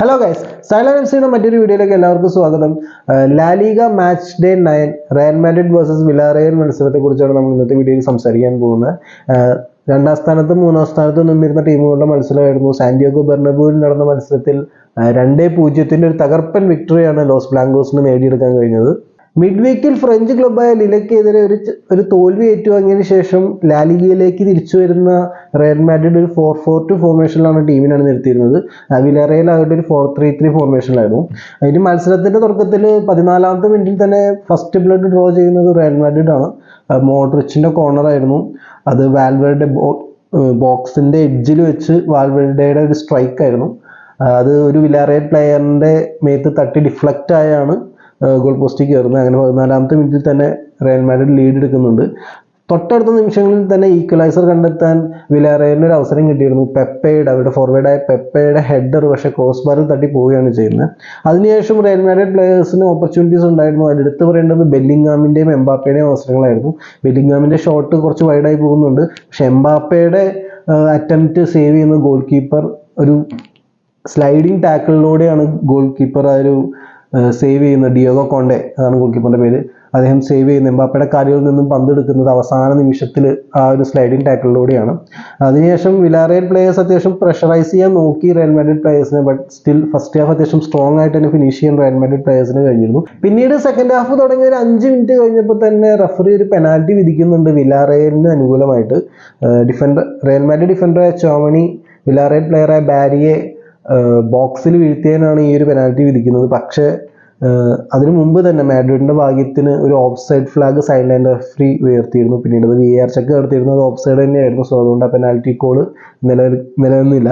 Hello guys സൈലൻ F സിയുടെ മറ്റൊരു വീഡിയോയിലേക്ക് എല്ലാവർക്കും സ്വാഗതം. LaLiga match day nine Real Madrid versus Villarreal മത്സരത്തെക്കുറിച്ചാണ് നമ്മൾ ഇന്നത്തെ വീഡിയോയിൽ സംസാരിക്കാൻ പോകുന്നത്. രണ്ടാം സ്ഥാനത്തും മൂന്നാം സ്ഥാനത്തും നിന്നിരുന്ന ടീമുകളുടെ മത്സരമായിരുന്നു സാന്റിയോഗോ ബെർണബൂവിൽ നടന്ന മത്സരത്തിൽ രണ്ടേ പൂജ്യത്തിന്റെ ഒരു തകർപ്പൻ വിക്ടറിയാണ് ലോസ് ബ്ലാങ്കോസിന് നേടിയെടുക്കാൻ കഴിഞ്ഞത്. മിഡ് വീക്കിൽ ഫ്രഞ്ച് ക്ലബ്ബായ ലിലയ്ക്കെതിരെ ഒരു ഒരു തോൽവി ഏറ്റുവാങ്ങിയതിനു ശേഷം ലാലിഗയിലേക്ക് തിരിച്ചു വരുന്ന റയൽ മാഡ്രിഡ് ഒരു ഫോർ ഫോർ ടു ഫോർമേഷനിലാണ് ടീമിനാണ് നിർത്തിയിരുന്നത്. വിലറയിൽ അവരുടെ ഒരു ഫോർ ത്രീ ത്രീ ഫോർമേഷനിലായിരുന്നു. അതിന് മത്സരത്തിന്റെ തുടക്കത്തിൽ പതിനാലാമത്തെ മിനിറ്റിൽ തന്നെ ഫസ്റ്റ് ബ്ലഡ് ഡ്രോ ചെയ്യുന്നത് റയൽ മാഡ്രിഡ് ആണ് മോഡ്രിച്ചിന്റെ കോർണർ ആയിരുന്നു. അത് വാൽവേഡിന്റെ ബോക്സിന്റെ എഡ്ജിൽ വെച്ച് വാൽവറുടെയുടെ ഒരു സ്ട്രൈക്ക് ആയിരുന്നു. അത് ഒരു വിലാറയൽ പ്ലെയറിന്റെ മേത്ത് തട്ടി ഡിഫ്ലക്റ്റ് ആയാണ് ഗോൾ പോസ്റ്റിൽ കയറുന്നത്. അങ്ങനെ പതിനാലാമത്തെ മിനിറ്റിൽ തന്നെ റയൽ മാഡ്രിഡ് ലീഡ് എടുക്കുന്നുണ്ട്. തൊട്ടടുത്ത നിമിഷങ്ങളിൽ തന്നെ ഈക്വലൈസർ കണ്ടെത്താൻ വിലാറയലിന് ഒരു അവസരം കിട്ടിയിരുന്നു. പെപ്പയുടെ അവരുടെ ഫോർവേഡായ പെപ്പയുടെ ഹെഡർ പക്ഷേ ക്രോസ് ബാറിൽ തട്ടി പോവുകയാണ് ചെയ്യുന്നത്. അതിനുശേഷം റയൽ മാഡ്രിഡ് പ്ലേയേഴ്സിന് ഓപ്പർച്യൂണിറ്റീസ് ഉണ്ടായിരുന്നു. അതിലെടുത്ത് പറയേണ്ടത് ബെല്ലിംഗാമിന്റെയും എംബാപ്പയുടെയും അവസരങ്ങളായിരുന്നു. ബെല്ലിംഗാമിന്റെ ഷോട്ട് കുറച്ച് വൈഡായി പോകുന്നുണ്ട്. പക്ഷെ എംബാപ്പയുടെ അറ്റംപ്റ്റ് സേവ് ചെയ്യുന്ന ഗോൾ കീപ്പർ ഒരു സ്ലൈഡിങ് ടാക്കിളിലൂടെയാണ് ഗോൾ കീപ്പർ ആ ഒരു സേവ് ചെയ്യുന്ന ഡിയോഗോ കോണ്ടെ അതാണ് ഗോൾ കീപ്പറിന്റെ പേര്. അദ്ദേഹം സേവ് ചെയ്യുന്ന എംബാപ്പയുടെ കാലുകളിൽ നിന്നും പന്തെടുക്കുന്നത് അവസാന നിമിഷത്തിൽ ആ ഒരു സ്ലൈഡിങ് ടാക്കിളിലൂടെയാണ് അതിനുശേഷം വിലാറിയൽ പ്ലേയേഴ്സ് അത്യാവശ്യം പ്രഷറൈസ് ചെയ്യാൻ നോക്കി റയൽ മാഡ്രിഡ് പ്ലേയേഴ്സിനെ ബട്ട് സ്റ്റിൽ ഫസ്റ്റ് ഹാഫ് അത്യാവശ്യം സ്ട്രോങ് ആയിട്ട് തന്നെ ഫിനിഷ് ചെയ്യാൻ റയൽ മാഡ്രിഡ് പ്ലേയേഴ്സിന് കഴിഞ്ഞിരുന്നു. പിന്നീട് സെക്കൻഡ് ഹാഫ് തുടങ്ങിയ ഒരു അഞ്ച് മിനിറ്റ് കഴിഞ്ഞപ്പോൾ തന്നെ റഫറി ഒരു പെനാൽറ്റി വിധിക്കുന്നുണ്ട് വിലാറയലിന് അനുകൂലമായിട്ട്. ഡിഫൻഡർ റയൽ മാഡ്രിഡ് ഡിഫൻഡറായ ചോമണി വിലാറയൽ പ്ലെയറായ ബാരിയെ ബോക്സിൽ വീഴ്ത്തിയതിനാണ് ഈ ഒരു പെനാൽറ്റി വിധിക്കുന്നത്. പക്ഷേ അതിനു മുമ്പ് തന്നെ മാഡ്രിഡിന്റെ ഭാഗ്യത്തിന് ഒരു offside flag sideline referee ഉയർത്തിയിരുന്നു. പിന്നീട് അത് വി ആർ ചെക്ക് നടത്തിയിരുന്നു. അത് ഓഫ് സൈഡ് തന്നെയായിരുന്നു. സോ അതുകൊണ്ട് ആ പെനാൽറ്റി കോൾ നില നിലനിന്നില്ല.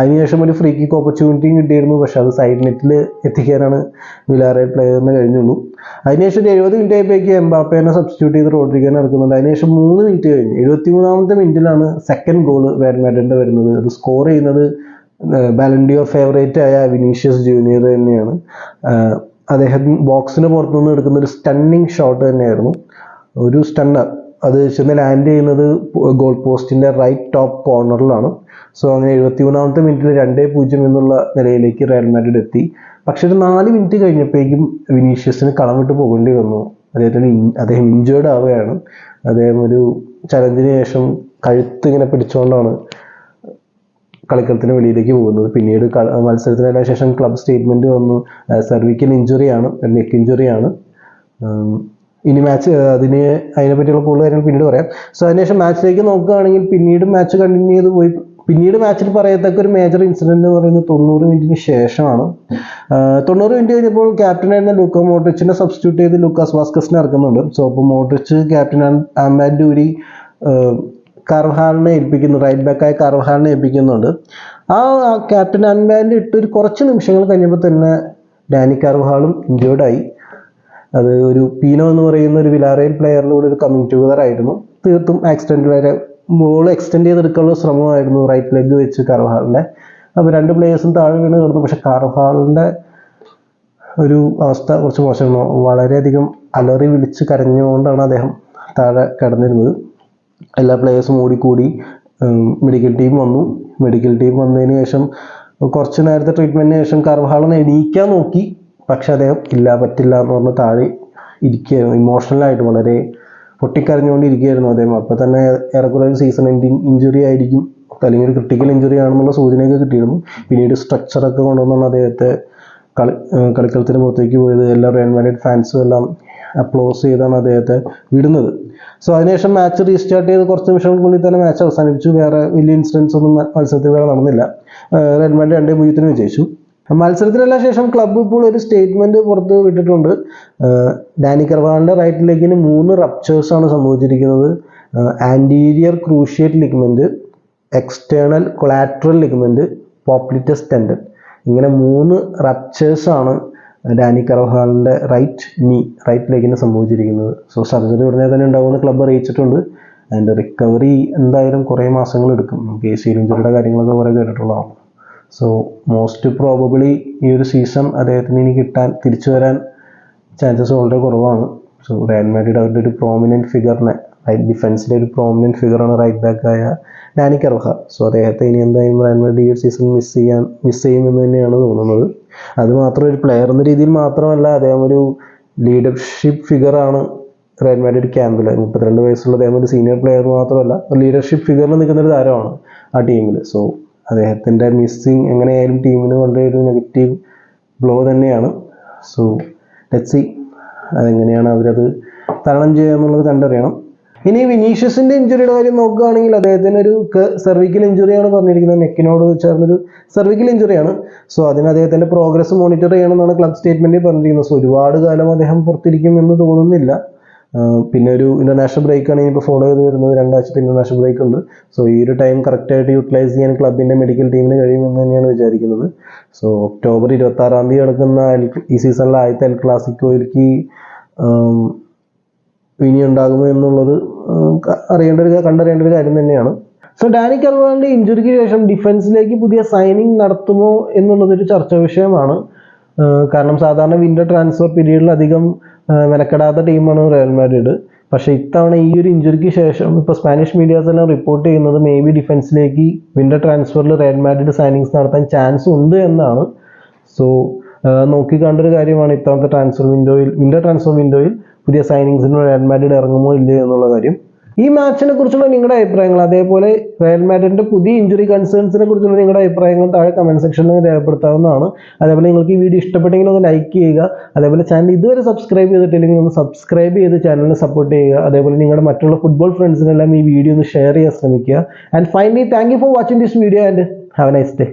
അതിനുശേഷം ഒരു ഫ്രീ കിക്ക് ഓപ്പർച്യൂണിറ്റിയും കിട്ടിയിരുന്നു. പക്ഷെ അത് സൈഡ് നെറ്റിൽ എത്തിക്കാനാണ് വിലാറെ പ്ലെയറിന് കഴിഞ്ഞുള്ളൂ. അതിനുശേഷം ഒരു എഴുപത് മിനിറ്റ് ആയപ്പോഴേക്ക് എംബാപ്പേനെ സബ്സ്റ്റിറ്റ്യൂട്ട് ചെയ്ത് റോഡ്രിഗനെ നടക്കുന്നുണ്ട്. അതിനുശേഷം മൂന്ന് മിനിറ്റ് കഴിഞ്ഞ്. എഴുപത്തി മൂന്നാമത്തെ മിനിറ്റിലാണ് സെക്കൻഡ് ഗോൾ റയൽ മാഡ്രിഡിന്റെ വരുന്നത്. അത് സ്കോർ ചെയ്യുന്നത് ബാലൻഡിയോ ഫേവറേറ്റ് ആയ വിനീഷ്യസ് ജൂനിയർ തന്നെയാണ്. അദ്ദേഹം ബോക്സിന് പുറത്തുനിന്ന് എടുക്കുന്ന ഒരു സ്റ്റണ്ണിങ് ഷോട്ട് തന്നെയായിരുന്നു. ഒരു സ്റ്റണ്ണർ അത് ചെന്ന് ലാൻഡ് ചെയ്യുന്നത് ഗോൾ പോസ്റ്റിന്റെ റൈറ്റ് ടോപ്പ് കോർണറിലാണ് സോ അങ്ങനെ എഴുപത്തി മൂന്നാമത്തെ മിനിറ്റിൽ രണ്ടേ പൂജ്യം എന്നുള്ള നിലയിലേക്ക് റയൽ മാഡ്രിഡ് എത്തി. പക്ഷെ ഒരു നാല് മിനിറ്റ് കഴിഞ്ഞപ്പോഴേക്കും വിനീഷ്യസിന് കളം വിട്ട് പോകേണ്ടി വന്നു. അദ്ദേഹത്തിന് അദ്ദേഹം ഇഞ്ചേർഡ് ആവുകയാണ്. അദ്ദേഹം ഒരു ചലഞ്ചിന് ശേഷം കഴുത്ത് ഇങ്ങനെ പിടിച്ചുകൊണ്ടാണ് കളിക്കളത്തിന് വെളിയിലേക്ക് പോകുന്നത്. പിന്നീട് മത്സരത്തിന് മത്സരത്തിനെല്ലാം ശേഷം ക്ലബ് സ്റ്റേറ്റ്മെന്റ് വന്നു. സെർവിക്കൽ ഇഞ്ചുറിയാണ് നെക്ക് ഇഞ്ചുറിയാണ് ഇനി മാച്ച് അതിന് അതിനെ പറ്റിയുള്ള കൂടുതൽ കാര്യങ്ങൾ പിന്നീട് പറയാം. സോ അതിനുശേഷം മാച്ചിലേക്ക് നോക്കുകയാണെങ്കിൽ പിന്നീട് മാച്ച് കണ്ടിന്യൂ ചെയ്ത് പോയി. പിന്നീട് മാച്ചിൽ പറയത്തക്ക ഒരു മേജർ ഇൻസിഡന്റ് എന്ന് പറയുന്നത് തൊണ്ണൂറ് മിനിറ്റിന് ശേഷമാണ്. തൊണ്ണൂറ് മിനിറ്റ് കഴിഞ്ഞപ്പോൾ ക്യാപ്റ്റനായിരുന്ന ലൂക്കോ മോട്രിച്ചിനെ സബ്സ്റ്റിറ്റ്യൂട്ട് ചെയ്ത് ലൂക്കാസ് വാസ്കസിനെ ഇറക്കുന്നുണ്ട്. സോ അപ്പോൾ മോട്രിച്ച് ക്യാപ്റ്റൻ ആംബാൻഡൂരി കർഹാലിനെ ഏൽപ്പിക്കുന്നു റൈറ്റ് ബാക്കായ കർഹാലിനെ ഏൽപ്പിക്കുന്നുണ്ട്. ആ ക്യാപ്റ്റൻ അൻബാൻഡ് ഇട്ട് ഒരു കുറച്ച് നിമിഷങ്ങൾ കഴിഞ്ഞപ്പോൾ തന്നെ ഡാനി കർഹാളും ഇഞ്ചേർഡായി അത് ഒരു പീനോ എന്ന് പറയുന്ന ഒരു വിലാറയിൽ പ്ലെയറിലൂടെ ഒരു കമ്മിങ് ടുഗദർ ആയിരുന്നു. തീർത്തും ആക്സിഡന്റ് വരെ ബോൾ എക്സ്റ്റെൻഡ് ചെയ്തെടുക്കാനുള്ള ശ്രമമായിരുന്നു റൈറ്റ് ലെഗ് വെച്ച് കർഹാളിന്റെ അപ്പോൾ രണ്ട് പ്ലേയേഴ്സും താഴെ വീണ് കിടന്നു. പക്ഷെ കർഹാളിന്റെ ഒരു അവസ്ഥ കുറച്ച് മോശമായിരുന്നു. വളരെയധികം അലറി വിളിച്ച് കരഞ്ഞുകൊണ്ടാണ് അദ്ദേഹം താഴെ കിടന്നിരുന്നത്. എല്ലാ പ്ലേയേഴ്സും ഓടിക്കൂടി മെഡിക്കൽ ടീം വന്നു. മെഡിക്കൽ ടീം വന്നതിന് ശേഷം കുറച്ച് നേരത്തെ ട്രീറ്റ്മെന്റിന് ശേഷം കർവാളനെ എണീക്കാൻ നോക്കി. പക്ഷെ അദ്ദേഹം ഇല്ല പറ്റില്ല എന്ന് പറഞ്ഞ് താഴെ ഇരിക്കുകയായിരുന്നു. ഇമോഷണലായിട്ട് വളരെ പൊട്ടിക്കരഞ്ഞുകൊണ്ടിരിക്കുകയായിരുന്നു അദ്ദേഹം. അപ്പോൾ തന്നെ ഏറെക്കുറെ ഒരു സീസൺ എൻഡിങ് ഇഞ്ചുറി ആയിരിക്കും. അല്ലെങ്കിൽ ഒരു ക്രിട്ടിക്കൽ ഇഞ്ചുറി ആണെന്നുള്ള സൂചനയൊക്കെ കിട്ടിയിരുന്നു. പിന്നീട് സ്ട്രക്ചറൊക്കെ കൊണ്ടുവന്നാണ് അദ്ദേഹത്തെ കളി കളിക്കളത്തിന് പുറത്തേക്ക് പോയത് എല്ലാ റയൽ മാഡ്രിഡ് ഫാൻസും എല്ലാം അപ്ലോസ് ചെയ്താണ് അദ്ദേഹത്തെ വിടുന്നത്. സോ അതിനുശേഷം മാച്ച് റീസ്റ്റാർട്ട് ചെയ്ത് കുറച്ച് നിമിഷങ്ങൾക്കുള്ളിൽ തന്നെ മാച്ച് അവസാനിപ്പിച്ചു. വേറെ വലിയ ഇൻസിഡൻസ് ഒന്നും മത്സരത്തിൽ വേറെ നടന്നില്ല. റയൽ മാഡ്രിഡ് രണ്ടേ പൂജ്യത്തിന് വിജയിച്ചു. മത്സരത്തിനുള്ള ശേഷം ക്ലബ്ബ് ഇപ്പോൾ ഒരു സ്റ്റേറ്റ്മെന്റ് പുറത്ത് വിട്ടിട്ടുണ്ട്. ഡാനി കർവാളിന്റെ റൈറ്റ് ലെഗിന് മൂന്ന് റപ്ചേഴ്സ് ആണ് സംഭവിച്ചിരിക്കുന്നത്. Anterior cruciate ligament external collateral ligament popliteus tendon ഇങ്ങനെ മൂന്ന് റപ്ചേഴ്സ് ആണ് ഡാനി കറോഹാലിന്റെ റൈറ്റ് നീ റൈറ്റ് ലെഗിന് സംഭവിച്ചിരിക്കുന്നത്. സോ സർജറി ഉടനെ തന്നെ ഉണ്ടാവുമെന്ന് ക്ലബ്ബ് അറിയിച്ചിട്ടുണ്ട്. അതിന്റെ റിക്കവറി എന്തായാലും കുറേ മാസങ്ങൾ എടുക്കും. നമുക്ക് എ സി ഇഞ്ചുറിയുടെ കാര്യങ്ങളൊക്കെ കുറേ കേട്ടിട്ടുള്ളതാണ്. സോ മോസ്റ്റ് പ്രോബബിളി ഈ ഒരു സീസൺ അദ്ദേഹത്തിന് ഇനി കിട്ടാൻ തിരിച്ചു വരാൻ ചാൻസസ് വളരെ കുറവാണ്. സോ റയൽ മാഡ്രിഡ് അവരുടെ ഒരു പ്രോമിനന്റ് ഫിഗറിനെ റൈറ്റ് ഡിഫൻസിലെ ഒരു പ്രോമിനന്റ് ഫിഗറാണ് റൈറ്റ് ബാക്കായ ഡാനി കർവഹ സോ അദ്ദേഹത്തെ ഇനി എന്തായാലും റയൽ മാഡ്രിഡ് ഈ ഒരു സീസൺ മിസ് ചെയ്യാൻ മിസ് ചെയ്യുമെന്ന് തന്നെയാണ് തോന്നുന്നത്. അത് മാത്രം ഒരു പ്ലെയർ എന്ന രീതിയിൽ മാത്രമല്ല അദ്ദേഹം ഒരു ലീഡർഷിപ്പ് ഫിഗറാണ് റയൽ മാഡ്രിഡ് ക്യാമ്പിൽ മുപ്പത്തിരണ്ട് വയസ്സുള്ള അദ്ദേഹം ഒരു സീനിയർ പ്ലെയർ മാത്രമല്ല ലീഡർഷിപ്പ് ഫിഗറിൽ നിൽക്കുന്ന ഒരു താരമാണ് ആ ടീമിൽ സോ അദ്ദേഹത്തിന്റെ മിസ്സിങ് എങ്ങനെയായാലും ടീമിന് വളരെ ഒരു നെഗറ്റീവ് ബ്ലോ തന്നെയാണ്. സോ ലെറ്റ് സി അതെങ്ങനെയാണ് അവരത് തരണം ചെയ്യുക എന്നുള്ളത് കണ്ടറിയണം. ഇനി വിനീഷ്യസിന്റെ ഇഞ്ചുറിയുടെ കാര്യം നോക്കുകയാണെങ്കിൽ അദ്ദേഹത്തിന് ഒരു സെർവിക്കൽ ഇഞ്ചുറിയാണ് പറഞ്ഞിരിക്കുന്നത്. നെക്കിനോട് ചേർന്നൊരു സെർവിക്കൽ ഇഞ്ചുറിയാണ് സോ അതിന് അദ്ദേഹത്തിന്റെ പ്രോഗ്രസ് മോണിറ്റർ ചെയ്യണമെന്നാണ് ക്ലബ് സ്റ്റേറ്റ്മെന്റിൽ പറഞ്ഞിരിക്കുന്നത്. സോ ഒരുപാട് കാലം അദ്ദേഹം പുറത്തിരിക്കും എന്ന് തോന്നുന്നില്ല. പിന്നെ ഒരു ഇന്റർനാഷണൽ ബ്രേക്ക് ആണ് ഇപ്പോൾ ഫോളോ ചെയ്ത് വരുന്നത്. രണ്ടാഴ്ചത്തെ ഇന്റർനാഷണൽ ബ്രേക്ക് ഉണ്ട്. സോ ഈ ഒരു ടൈം കറക്റ്റായിട്ട് യൂട്ടിലൈസ് ചെയ്യാൻ ക്ലബിന്റെ മെഡിക്കൽ ടീമിന് കഴിയുമെന്ന് തന്നെയാണ് വിചാരിക്കുന്നത്. സോ ഒക്ടോബർ ഇരുപത്തി ആറാം തീയതി നടക്കുന്ന ഈ സീസണിലെ ആദ്യത്തെ എൽ ക്ലാസിക്കോയിലേക്ക് ഇനി ഉണ്ടാകുമോ എന്നുള്ളത് അറിയേണ്ട ഒരു കണ്ടറിയേണ്ട ഒരു കാര്യം തന്നെയാണ്. സോ ഡാനി കർവാളിന്റെ ഇഞ്ചുറിക്ക് ശേഷം ഡിഫൻസിലേക്ക് പുതിയ സൈനിങ് നടത്തുമോ എന്നുള്ളതൊരു ചർച്ചാ വിഷയമാണ്. കാരണം സാധാരണ വിന്റർ ട്രാൻസ്ഫർ പീരീഡിൽ അധികം മെനക്കെടാത്ത ടീമാണ് റയൽ മാഡ്രിഡ് പക്ഷേ ഇത്തവണ ഈ ഒരു ഇഞ്ചുറിക്ക് ശേഷം ഇപ്പോൾ സ്പാനിഷ് മീഡിയാസ് എല്ലാം റിപ്പോർട്ട് ചെയ്യുന്നത് മേ ബി ഡിഫൻസിലേക്ക് വിന്റർ ട്രാൻസ്ഫറിൽ റയൽ മാഡ്രിഡ് സൈനിങ്സ് നടത്താൻ ചാൻസ് ഉണ്ട് എന്നാണ്. സോ നോക്കി കണ്ടൊരു കാര്യമാണ് ഇത്തവണത്തെ ട്രാൻസ്ഫർ വിൻഡോയിൽ വിന്റർ ട്രാൻസ്ഫർ വിൻഡോയിൽ പുതിയ സൈനിങ്സിന് റയൽ മാഡ്രിഡ് ഇറങ്ങുമോ ഇല്ലയോ എന്നുള്ള കാര്യം. ഈ മാച്ചിനെ കുറിച്ചുള്ള നിങ്ങളുടെ അഭിപ്രായങ്ങൾ അതേപോലെ റയൽ മാഡ്രിഡിന്റെ പുതിയ ഇഞ്ചുറി കൺസേൺസിനെ കുറിച്ചുള്ള നിങ്ങളുടെ അഭിപ്രായങ്ങൾ താഴെ കമന്റ് സെക്ഷനിൽ രേഖപ്പെടുത്താവുന്നതാണ്. അതേപോലെ നിങ്ങൾക്ക് ഈ വീഡിയോ ഇഷ്ടപ്പെട്ടെങ്കിൽ ഒന്ന് ലൈക്ക് ചെയ്യുക. അതേപോലെ ചാനൽ ഇതുവരെ സബ്സ്ക്രൈബ് ചെയ്തിട്ടില്ലെങ്കിൽ ഒന്ന് സബ്സ്ക്രൈബ് ചെയ്ത് ചാനലിനെ സപ്പോർട്ട് ചെയ്യുക. അതേപോലെ നിങ്ങളുടെ മറ്റുള്ള ഫുട്ബോൾ ഫ്രണ്ട്സിനെല്ലാം ഈ വീഡിയോ ഒന്ന് ഷെയർ ചെയ്യാൻ ശ്രമിക്കുക. And finally thank you for watching this video and have a nice day